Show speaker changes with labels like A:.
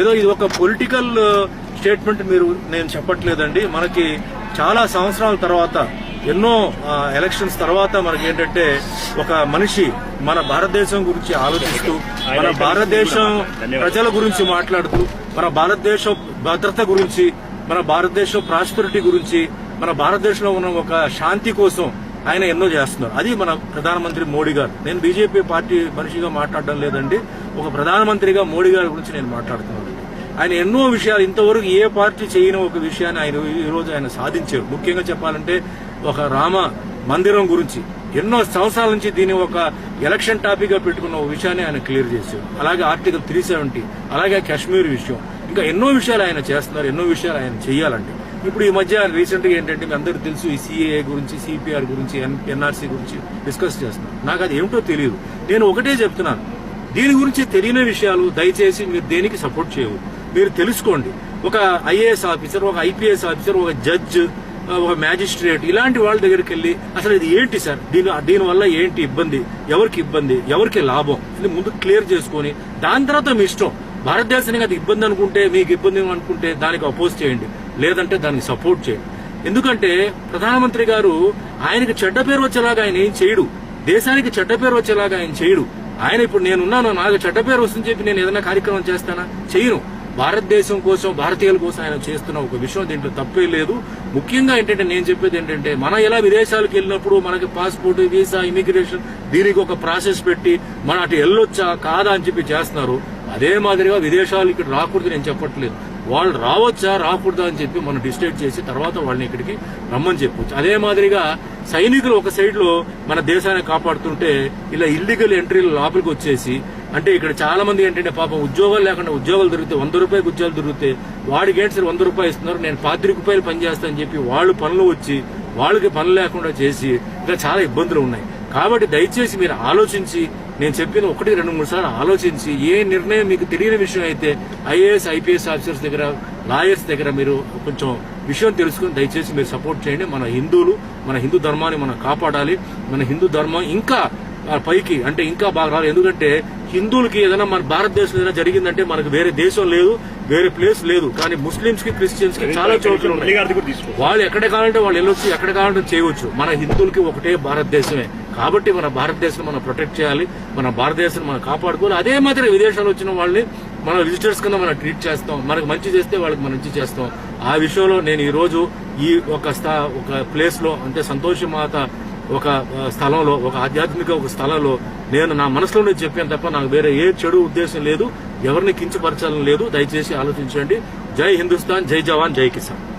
A: ఏదో ఇది ఒక పొలిటికల్ స్టేట్మెంట్ మీరు నేను చెప్పట్లేదండి. మనకి చాలా సంవత్సరాల తర్వాత ఎన్నో ఎలక్షన్స్ తర్వాత మనకి ఏంటంటే ఒక మనిషి మన భారతదేశం గురించి ఆలోచిస్తూ మన భారతదేశం ప్రజల గురించి మాట్లాడుతూ మన భారతదేశం భద్రత గురించి మన భారతదేశం ప్రాస్పెరిటీ గురించి మన భారతదేశంలో ఉన్న ఒక శాంతి కోసం ఆయన ఎన్నో చేస్తున్నారు. అది మన ప్రధానమంత్రి మోడీ గారు. నేను బీజేపీ పార్టీ మనిషిగా మాట్లాడడం లేదండి. ఒక ప్రధానమంత్రిగా మోడీ గారి గురించి నేను మాట్లాడుతున్నాను. ఆయన ఎన్నో విషయాలు ఇంతవరకు ఏ పార్టీ చేయని ఒక విషయాన్ని ఆయన ఈ రోజు ఆయన సాధించారు. ముఖ్యంగా చెప్పాలంటే ఒక రామ మందిరం గురించి. ఎన్నో సంవత్సరాల నుంచి దీన్ని ఒక ఎలక్షన్ టాపిక్గా పెట్టుకున్న ఒక విషయాన్ని ఆయన క్లియర్ చేశారు. అలాగే ఆర్టికల్ త్రీ సెవెంటీ అలాగే కాశ్మీర్ విషయం. ఇంకా ఎన్నో విషయాలు ఆయన చేస్తున్నారు ఎన్నో విషయాలు ఆయన చేయాలండి ఇప్పుడు ఈ మధ్య రీసెంట్గా ఏంటంటే మీ అందరికీ తెలుసు ఈ సిఏఏ గురించి సిపిఆర్ గురించి ఎన్ఆర్సీ గురించి డిస్కస్ చేస్తున్నారు. నాకు అది ఏమిటో తెలియదు. నేను ఒకటే చెప్తున్నాను. దీని గురించి తెలియని విషయాలు దయచేసి మీరు దేనికి సపోర్ట్ చేయవు. మీరు తెలుసుకోండి. ఒక ఐఏఎస్ ఆఫీసర్ ఒక ఐపీఎస్ ఆఫీసర్ ఒక జడ్జ్ ఒక మ్యాజిస్ట్రేట్ ఇలాంటి వాళ్ళ దగ్గరికి వెళ్ళి అసలు ఇది ఏంటి సార్? దీని దీనివల్ల ఏంటి ఇబ్బంది? ఎవరికి ఇబ్బంది? ఎవరికి లాభం? ఇది ముందు క్లియర్ చేసుకొని దాని తర్వాత మీ ఇష్టం. భారతదేశానికి అది ఇబ్బంది అనుకుంటే మీకు ఇబ్బంది అనుకుంటే దానికి అపోజ్ చేయండి. లేదంటే దానికి సపోర్ట్ చేయండి. ఎందుకంటే ప్రధానమంత్రి గారు ఆయనకి చెడ్డ పేరు వచ్చేలాగా ఆయన ఏం చేయడు. దేశానికి చెడ్డ పేరు వచ్చేలాగా ఆయన చేయడు. ఆయన ఇప్పుడు నేనున్నాను నాకు చెడ్డ పేరు వస్తుందని చెప్పి నేను ఏదైనా కార్యక్రమం చేస్తానా? చేయను. భారతదేశం కోసం భారతీయుల కోసం ఆయన చేస్తున్న ఒక విషయం దీంట్లో తప్పే లేదు. ముఖ్యంగా ఏంటంటే నేను చెప్పేది ఏంటంటే మనం ఎలా విదేశాలకు వెళ్ళినప్పుడు మనకి పాస్పోర్ట్ వీసా ఇమిగ్రేషన్ దీనికి ఒక ప్రాసెస్ పెట్టి మన అటు వెళ్ళొచ్చా కాదా అని చెప్పి చేస్తున్నారు. అదే మాదిరిగా విదేశాలు ఇక్కడ రాకూడదు నేను చెప్పట్లేదు. వాళ్ళు రావచ్చా రాకూడదా అని చెప్పి మనం డిసైడ్ చేసి తర్వాత వాళ్ళని ఇక్కడికి రమ్మని చెప్పొచ్చు. అదే మాదిరిగా సైనికులు ఒక సైడ్లో మన దేశాన్ని కాపాడుతుంటే ఇలా ఇల్లీగల్ ఎంట్రీలు లోపలికి వచ్చేసి అంటే ఇక్కడ చాలా మంది ఏంటంటే పాపం ఉద్యోగాలు లేకుండా ఉద్యోగాలు దొరికితే వంద రూపాయలు ఉద్యోగాలు దొరికితే వాడికి ఏంటి సార్ వంద రూపాయలు ఇస్తున్నారు నేను పాతి రూపాయలు పనిచేస్తాను అని చెప్పి వాళ్ళు పనులు వచ్చి వాళ్ళకి పనులు లేకుండా చేసి ఇలా చాలా ఇబ్బందులు ఉన్నాయి. కాబట్టి దయచేసి మీరు ఆలోచించి నేను చెప్పిన ఒకటి రెండు మూడు సార్లు ఆలోచించి ఏ నిర్ణయం మీకు తెలియని విషయం అయితే ఐఏఎస్ ఐపీఎస్ ఆఫీసర్స్ దగ్గర లాయర్స్ దగ్గర మీరు కొంచెం విషయం తెలుసుకుని దయచేసి మీరు సపోర్ట్ చేయండి. మన హిందువులు మన హిందూ ధర్మాన్ని మనం కాపాడాలి. మన హిందూ ధర్మం ఇంకా పైకి అంటే ఇంకా బాగా రావాలి. ఎందుకంటే హిందువులకి ఏదైనా మన భారతదేశంలో ఏదైనా జరిగిందంటే మనకు వేరే దేశం లేదు వేరే ప్లేస్ లేదు. కానీ ముస్లింస్కి క్రిస్టియన్స్కి చాలా చోట్ల ఉన్నాయి. వాళ్ళు ఎక్కడ కావాలంటే వాళ్ళు వెళ్ళొచ్చు ఎక్కడ కావాలంటే చేయవచ్చు. మన హిందువులకి ఒకటే భారతదేశమే. కాబట్టి మన భారతదేశం మనం ప్రొటెక్ట్ చేయాలి మన భారతదేశం మనం కాపాడుకోవాలి. అదే మాత్రం విదేశాలు వచ్చిన వాళ్ళని మన విజిటర్స్ కింద మనం ట్రీట్ చేస్తాం. మనకు మంచి చేస్తే వాళ్ళకి మనం మంచి చేస్తాం. ఆ విషయంలో నేను ఈ రోజు ఈ ఒక స్థా ఒక ప్లేస్లో అంటే సంతోషమాత ఒక స్థలంలో ఒక ఆధ్యాత్మిక ఒక స్థలంలో నేను నా మనసులోనే చెప్పాను తప్ప నాకు వేరే ఏ చెడు ఉద్దేశం లేదు. ఎవరిని కించపరచాలని లేదు. దయచేసి ఆలోచించండి. జై హిందుస్థాన్ జై జవాన్ జై కిసాన్.